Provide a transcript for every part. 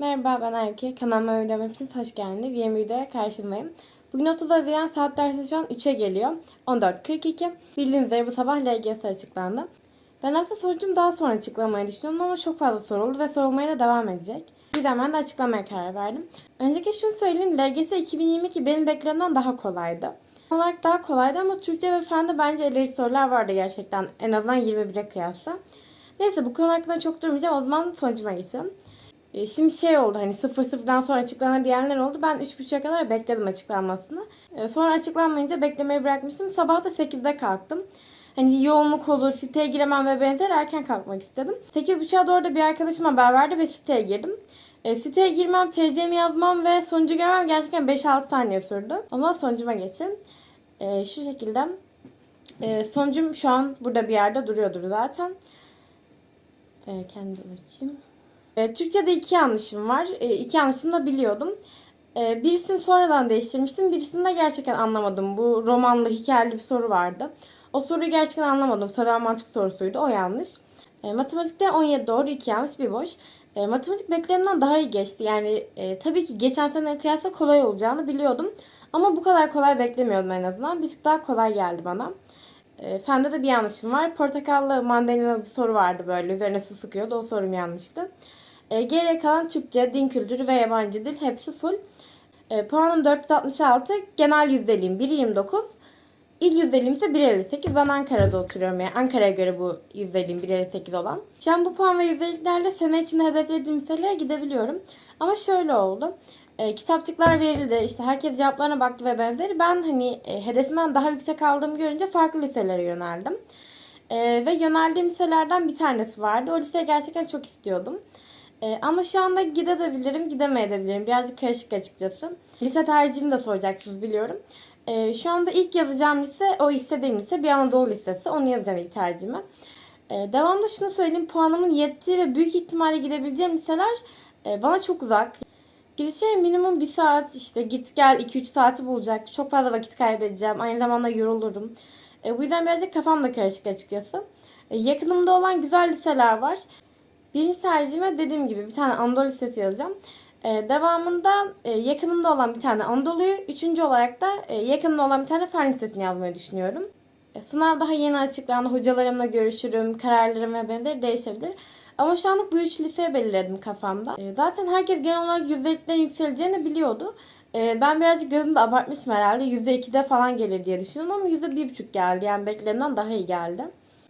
Merhaba ben Aybüke. Kanalıma videom için hoş geldiniz. Yeni bir videoya karşınızdayım. Bugün 30 Haziran saat dersi şu an 3'e geliyor. 14.42. Bildiğiniz üzere bu sabah LGS açıklandı. Ben aslında sonucum daha sonra açıklamayı düşünüyordum ama çok fazla soruldu ve sorulmaya da devam edecek. Bir ben de açıklamaya karar verdim. Öncelikle şunu söyleyeyim. LGS 2022 benim beklenenden daha kolaydı. olarak daha kolaydı ama Türkçe ve Fende bence ileri sorular vardı gerçekten. En azından 21'e kıyasla. Neyse bu konu hakkında çok durmayacağım. O zaman sonucuma geçelim. E, Şimdi şey oldu hani 0-0'dan sonra açıklanır diyenler oldu. Ben 3.30'a kadar bekledim açıklanmasını. E, Sonra açıklanmayınca beklemeyi bırakmıştım. Sabah da 8'de kalktım. Hani yoğunluk olur, siteye giremem ve benzer erken kalkmak istedim. 8.30'a doğru da bir arkadaşım haber verdi ve siteye girdim. E, siteye girmem, TC'mi yazmam ve sonucu görmem gerçekten 5-6 saniye sürdü. Ama sonucuma geçelim. E, şu şekilde. E, sonucum şu an burada bir yerde duruyordur zaten. E, kendim açayım. E, Türkçe'de iki yanlışım var. E, iki yanlışımı da biliyordum. E, birisini sonradan değiştirmiştim. Birisini de gerçekten anlamadım. Bu romanlı, hikayeli bir soru vardı. O soruyu gerçekten anlamadım. Sözel mantık sorusuydu. O yanlış. E, matematikte 17 doğru, 2 yanlış, bir boş. E, matematik beklenimden daha iyi geçti. Yani e, tabii ki geçen sene kıyasla kolay olacağını biliyordum. Ama bu kadar kolay beklemiyordum en azından. Bir daha kolay geldi bana. E, fende de bir yanlışım var. Portakallı mandalina bir soru vardı böyle. Üzerine su sıkıyordu. O sorum yanlıştı. E, geriye kalan Türkçe, din kültürü ve yabancı dil hepsi full. E, puanım 466. Genel yüzdeliğim 1.29. İl yüzdeliğim ise 1.58. Ben Ankara'da oturuyorum yani. Ankara'ya göre bu yüzdeliğim 1.58 olan. Şu an bu puan ve yüzdeliklerle sene içinde hedeflediğim liselere gidebiliyorum. Ama şöyle oldu. E, kitapçıklar verildi. İşte herkes cevaplarına baktı ve benzeri. Ben hani e, hedefimden daha yüksek aldığımı görünce farklı liselere yöneldim. E, ve yöneldiğim liselerden bir tanesi vardı. O liseyi gerçekten çok istiyordum. Ee, ama şu anda gidebilirim, gidemeyebilirim. Birazcık karışık açıkçası. Lise tercihimi de soracaksınız biliyorum. Ee, şu anda ilk yazacağım lise, o istediğim lise bir Anadolu Lisesi. Onu yazacağım ilk tercihime. Ee, devamında şunu söyleyeyim. Puanımın yettiği ve büyük ihtimalle gidebileceğim liseler e, bana çok uzak. Gidişleri minimum bir saat işte git gel 2-3 saati bulacak. Çok fazla vakit kaybedeceğim. Aynı zamanda yorulurum. E, bu yüzden birazcık kafam da karışık açıkçası. E, yakınımda olan güzel liseler var. Birinci tercihime dediğim gibi bir tane Anadolu Lisesi yazacağım. Ee, devamında e, yakınımda olan bir tane Anadolu'yu, üçüncü olarak da e, yakınımda olan bir tane Fen Lisesi'ni yazmayı düşünüyorum. E, sınav daha yeni açıklandı. Hocalarımla görüşürüm. Kararlarım ve benzeri değişebilir. Ama şu anlık bu üç liseye belirledim kafamda. E, zaten herkes genel olarak yüzdeliklerin yükseleceğini biliyordu. E, ben birazcık gözümde abartmışım herhalde. %2'de falan gelir diye düşünüyorum ama %1,5 geldi. Yani beklenenden daha iyi geldi.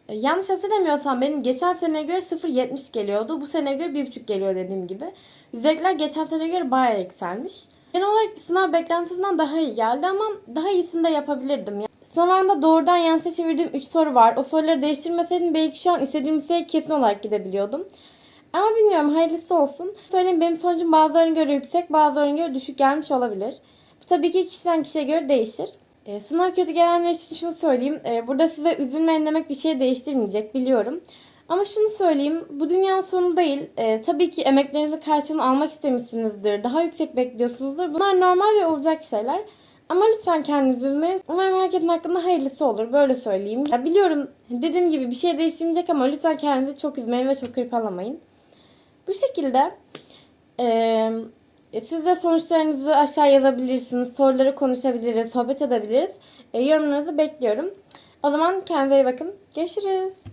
E, Yanlış hatırlamıyorsam benim geçen seneye göre 0.70 geliyordu. Bu seneye göre 1.5 geliyor dediğim gibi. Yüzdelikler geçen seneye göre bayağı yükselmiş. Genel olarak sınav beklentimden daha iyi geldi ama daha iyisini de yapabilirdim. Sınavında doğrudan yanlışa çevirdiğim 3 soru var. O soruları değiştirmeseydim belki şu an istediğim liseye kesin olarak gidebiliyordum. Ama bilmiyorum hayırlısı olsun. Söyleyeyim benim sonucum bazılarına göre yüksek bazılarına göre düşük gelmiş olabilir. Bu tabii ki kişiden kişiye göre değişir. E, sınav kötü gelenler için şunu söyleyeyim. E, burada size üzülmeyin demek bir şey değiştirmeyecek biliyorum. Ama şunu söyleyeyim. Bu dünyanın sonu değil. E, tabii ki emeklerinizin karşılığını almak istemişsinizdir. Daha yüksek bekliyorsunuzdur. Bunlar normal ve olacak şeyler. Ama lütfen kendinizi üzmeyin. Umarım herkesin hakkında hayırlısı olur. Böyle söyleyeyim. Ya biliyorum dediğim gibi bir şey değiştirmeyecek ama lütfen kendinizi çok üzmeyin ve çok hırpalamayın. Bu şekilde eee e, Siz de sonuçlarınızı aşağı yazabilirsiniz. Soruları konuşabiliriz, sohbet edebiliriz. E, yorumlarınızı bekliyorum. O zaman kendinize iyi bakın. Görüşürüz.